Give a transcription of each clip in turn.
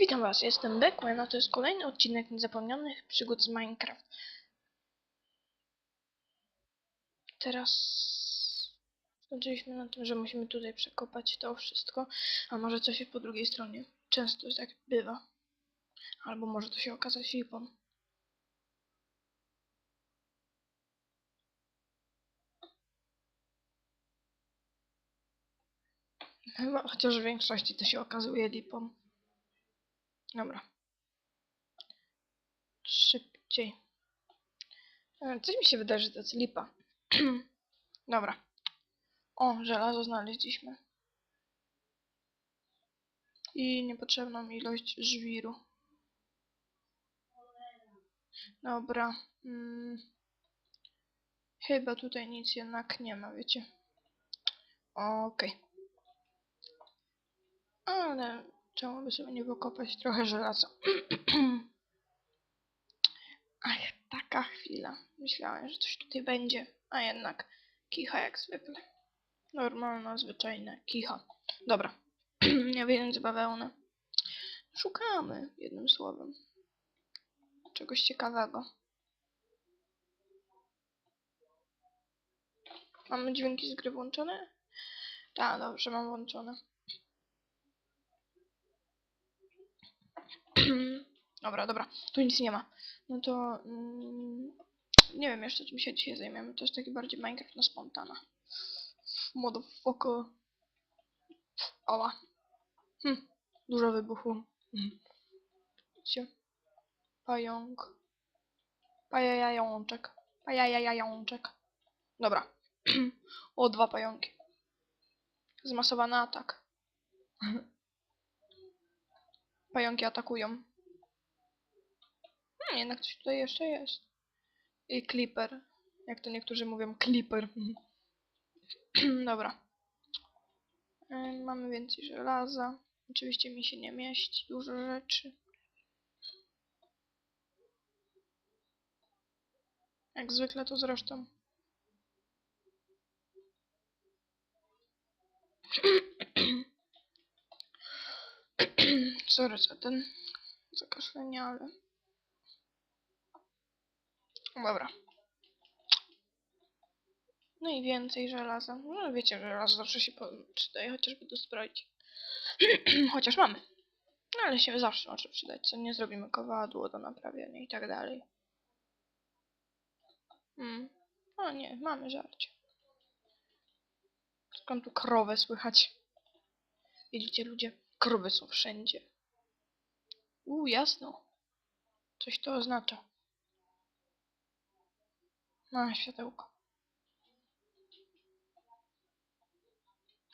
Witam Was, jestem Beckman, a to jest kolejny odcinek niezapomnianych przygód z Minecraft. Teraz skończyliśmy na tym, że musimy tutaj przekopać to wszystko, a może coś jest po drugiej stronie. Często tak bywa. Albo może to się okazać lipą. Chyba, chociaż w większości to się okazuje lipą. Dobra. Szybciej. E, Coś mi się wydaje, że to jest lipa. Dobra. O, żelazo znaleźliśmy. I niepotrzebną ilość żwiru. Dobra. Mm. Chyba tutaj nic jednak nie ma, wiecie. Okej. Ale czemu by sobie nie wykopać trochę żelaza? Ach, taka chwila. Myślałem, że coś tutaj będzie, a jednak kicha jak zwykle. Normalna, zwyczajna kicha. Dobra, nie więc bawełnę. Szukamy, jednym słowem. Czegoś ciekawego. Mamy dźwięki z gry włączone? Tak, dobrze, mam włączone. dobra, dobra, tu nic nie ma. No to mm, nie wiem jeszcze czym się dzisiaj zajmiemy. To jest taki bardziej Minecraft na spontana. Motherfucker. Oła. Hm, dużo wybuchu. Widzicie? Pająk. Pajajajączek. Pajajajajączek. Dobra. o, dwa pająki. Zmasowany atak. Pająki atakują. Hmm, jednak coś tutaj jeszcze jest. I Clipper. Jak to niektórzy mówią, Clipper. Dobra. Mamy więcej żelaza. Oczywiście mi się nie mieści dużo rzeczy. Jak zwykle to zresztą. Sorry za ten zakaszlenie, ale... Dobra. No i więcej żelaza. No wiecie, że żelazo zawsze się przydaje, chociażby do zbroić. Chociaż mamy. No ale się zawsze może przydać, co nie zrobimy kowadło do naprawiania i tak dalej. Hmm. O nie, mamy żarcie. Skąd tu krowę słychać? Widzicie ludzie? Krowy są wszędzie. Uuu, jasno. Coś to oznacza. No, światełko.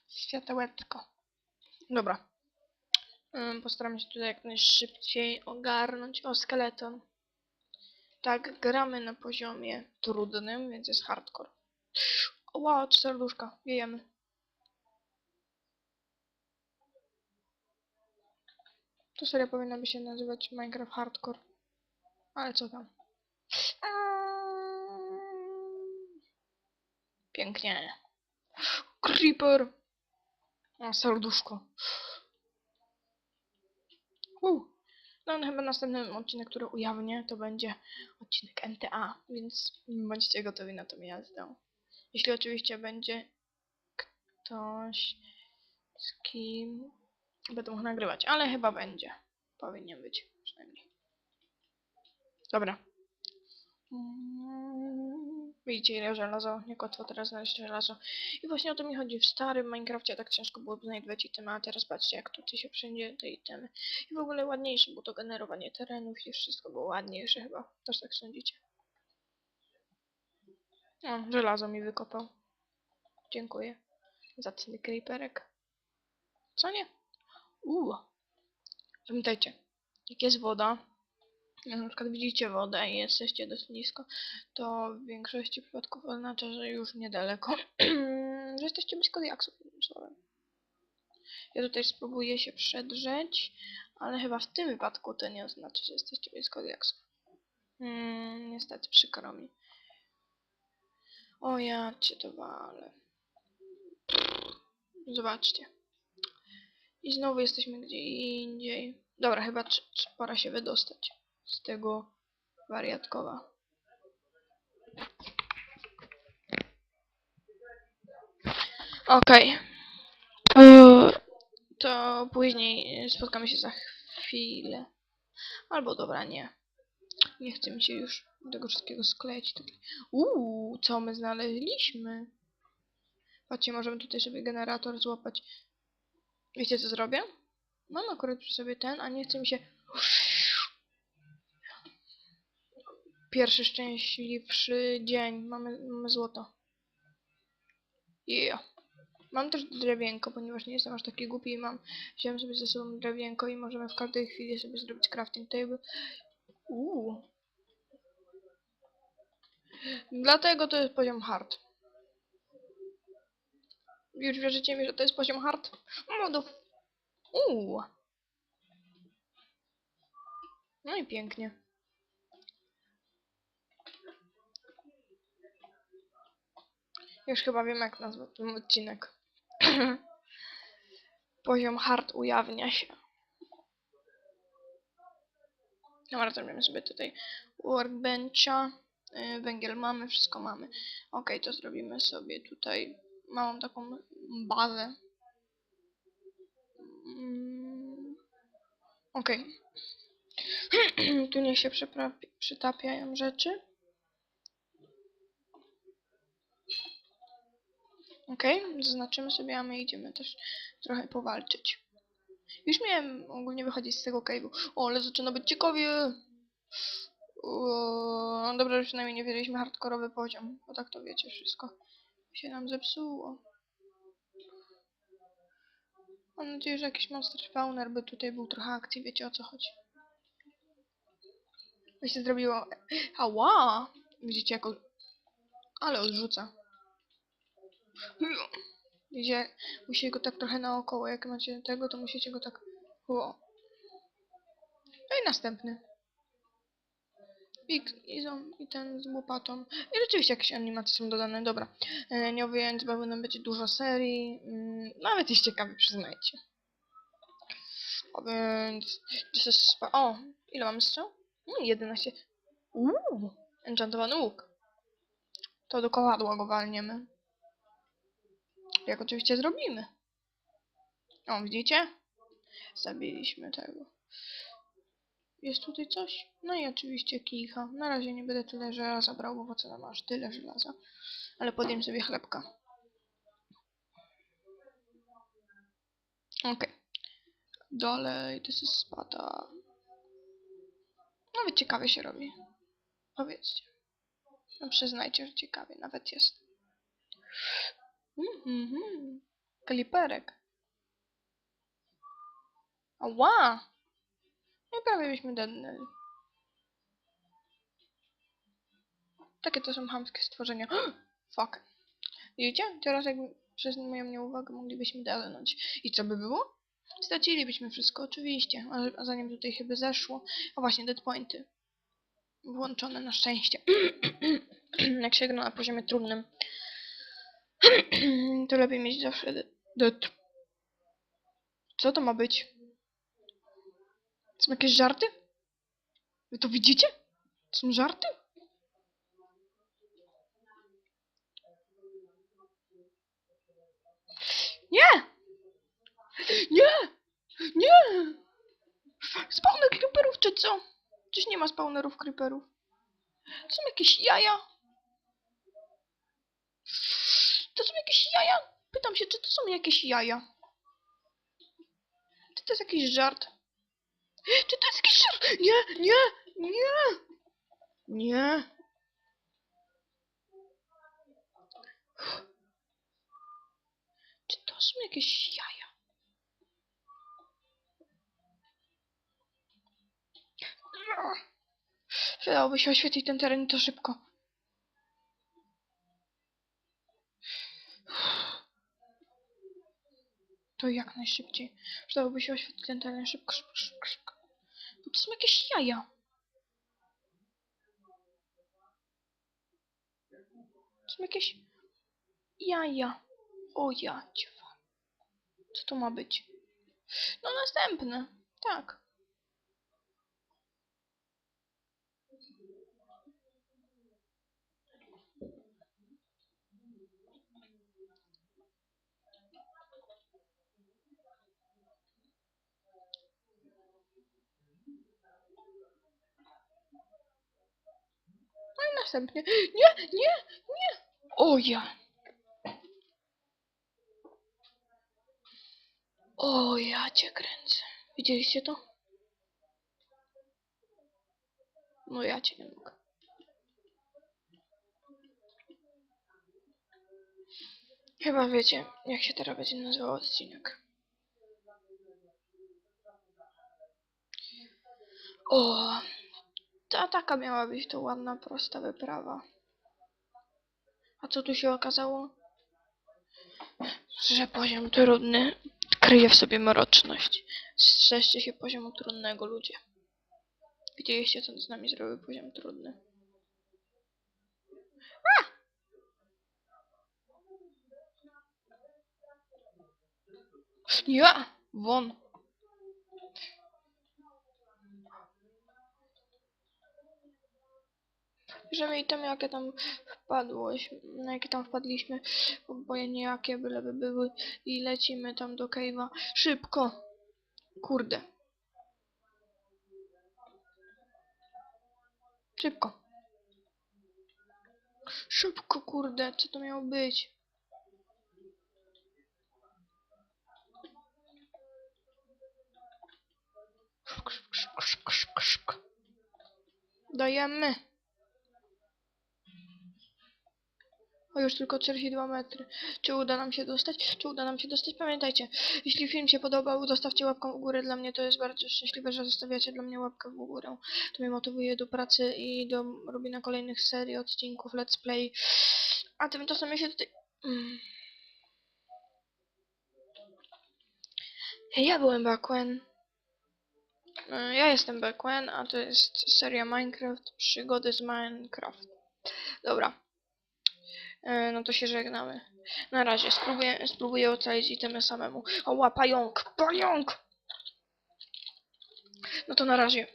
Światełeczko. Dobra. Ym, Postaram się tutaj jak najszybciej ogarnąć. O, skeleton. Tak, gramy na poziomie trudnym, więc jest hardcore. Wow, serduszka. Wiejemy. To seria powinna by się nazywać Minecraft Hardcore. Ale co tam? Pięknie. Creeper. O, serduszko. Uh. No, no chyba następny odcinek, który ujawnię, to będzie odcinek NTA, więc bądźcie gotowi na tą jazdę. Jeśli oczywiście będzie ktoś, z kim mógł nagrywać, ale chyba będzie. Powinien być, przynajmniej. Dobra. Widzicie ile żelazo, jak łatwo teraz znaleźć żelazo. I właśnie o to mi chodzi. W starym Minecrafcie tak ciężko było znajdować itemy, a teraz patrzcie jak tutaj się wszędzie te itemy. I w ogóle ładniejsze było to generowanie terenów i wszystko było ładniejsze chyba. Też tak sądzicie. O, żelazo mi wykopał. Dziękuję. Zacny creeperek. Co nie? Uuu. Pamiętajcie, jak jest woda, jak na przykład widzicie wodę i jesteście dość nisko, to w większości przypadków oznacza, że już niedaleko, że jesteście blisko diaksów, jednym słowem. Ja tutaj spróbuję się przedrzeć, ale chyba w tym wypadku to nie oznacza, że jesteście blisko diaksów. Hmm, niestety, przykro mi. O ja cię to walę. Zobaczcie. I znowu jesteśmy gdzie indziej. Dobra, chyba pora się wydostać z tego wariatkowa. Okej. To, to później spotkamy się za chwilę. Albo dobra, nie. Nie chcę mi się już tego wszystkiego sklejać. Tutaj. Uuu, co my znaleźliśmy? Patrzcie, możemy tutaj sobie generator złapać. Wiecie co zrobię? Mam akurat przy sobie ten, a nie chce mi się... Pierwszy szczęśliwszy dzień. Mamy, mamy złoto. Yeah. Mam też drewienko, ponieważ nie jestem aż taki głupi i mam... Wziąłem sobie ze sobą drewienko i możemy w każdej chwili sobie zrobić crafting table. Uuu. Dlatego to jest poziom hard. Już wierzycie mi, że to jest poziom hard? Modów. Uuu. No i pięknie. Już chyba wiem jak nazwać ten odcinek. Poziom hard ujawnia się. Dobra, zrobimy sobie tutaj workbencha. Yy, węgiel mamy, wszystko mamy. Ok, to zrobimy sobie tutaj małą taką bazę. Mm, Ok. tu niech się przytapiają rzeczy. Ok, zaznaczymy sobie, a my idziemy też trochę powalczyć. Już miałem ogólnie wychodzić z tego cave'u. O, ale zaczyna być ciekawie. O, dobra, że przynajmniej nie wierzyliśmy hardkorowy poziom, bo tak to wiecie, wszystko się nam zepsuło. Mam nadzieję, że jakiś monster spawner by tutaj był trochę akcji, wiecie o co chodzi. To się zrobiło... Ała! Widzicie jak... Ale odrzuca. Widzicie, musicie go tak trochę naokoło, jak macie tego, to musicie go tak... O. No i następny. I, i, są- I ten z łopatą. I rzeczywiście jakieś animacje są dodane, dobra. Nie owijając bawełnem będzie dużo serii. Mm, nawet jest ciekawy, przyznajcie. A więc... O! Ile mamy strzał? Mm, 11. Uuu! Enchantowany łuk. To do kowadła go walniemy. Jak oczywiście zrobimy. O, widzicie? Zabiliśmy tego. Jest tutaj coś? No i oczywiście kicha. Na razie nie będę tyle żelaza brał, bo po co nam aż tyle żelaza. Ale podjem sobie chlebka. Okej. Dalej, to jest spada. Nawet ciekawie się robi. Powiedzcie. No przyznajcie, że ciekawie nawet jest. Mhm. Kaliperek. Ała! No i prawie byśmy dednęli. Takie to są chamskie stworzenia. Fuck. Widzicie? Teraz jak przez moją nieuwagę moglibyśmy dednąć. I co by było? Stracilibyśmy wszystko, oczywiście. A, zanim tutaj chyba zeszło. A właśnie, dead pointy. Włączone na szczęście. jak się na poziomie trudnym. to lepiej mieć zawsze de- dead. Co to ma być? Są jakieś żarty? Wy to widzicie? Są żarty? Nie! Nie! Nie! Spawner creeperów czy co? Czyż nie ma spawnerów creeperów? To są jakieś jaja? To są jakieś jaja? Pytam się, czy to są jakieś jaja? Czy to jest jakiś żart? Czy to jest jakiś żart? Nie, nie, nie! Nie. Czy to są jakieś jaja? Przydałoby się oświetlić ten teren to szybko. To jak najszybciej. Przydałoby się oświetlić ten teren szybko, szybko, szybko, szybko. Bo to są jakieś jaja. To są jakieś jaja. O ja Co to ma być? No następne. Tak. Nie, nie, nie! O ja! O ja cię kręcę. Widzieliście to? No ja cię nie mogę. Chyba wiecie, jak się teraz będzie nazywał odcinek. O, ta taka miała być to ładna, prosta wyprawa. A co tu się okazało? Że poziom trudny kryje w sobie mroczność. Strzeżcie się poziomu trudnego, ludzie. Widzieliście, co z nami zrobił poziom trudny. A! Ja! Won! Bierzemy i tam jakie tam wpadłoś, na jakie tam wpadliśmy, obojętnie jakie byleby były i lecimy tam do cave'a. Szybko! Kurde. Szybko. Szybko, kurde, co to miało być? Dajemy. O, już tylko 42 metry. Czy uda nam się dostać? Czy uda nam się dostać? Pamiętajcie, jeśli film się podobał, zostawcie łapkę w górę. Dla mnie to jest bardzo szczęśliwe, że zostawiacie dla mnie łapkę w górę. To mnie motywuje do pracy i do robienia kolejnych serii, odcinków, let's play. A tymczasem ja się tutaj... Mm. Ja byłem Bakwen. E, Ja jestem Bakwen, a to jest seria Minecraft, przygody z Minecraft. Dobra. E, No to się żegnamy. Na razie, spróbuję, spróbuję ocalić itemy samemu. Oła, pająk! Pająk! No to na razie.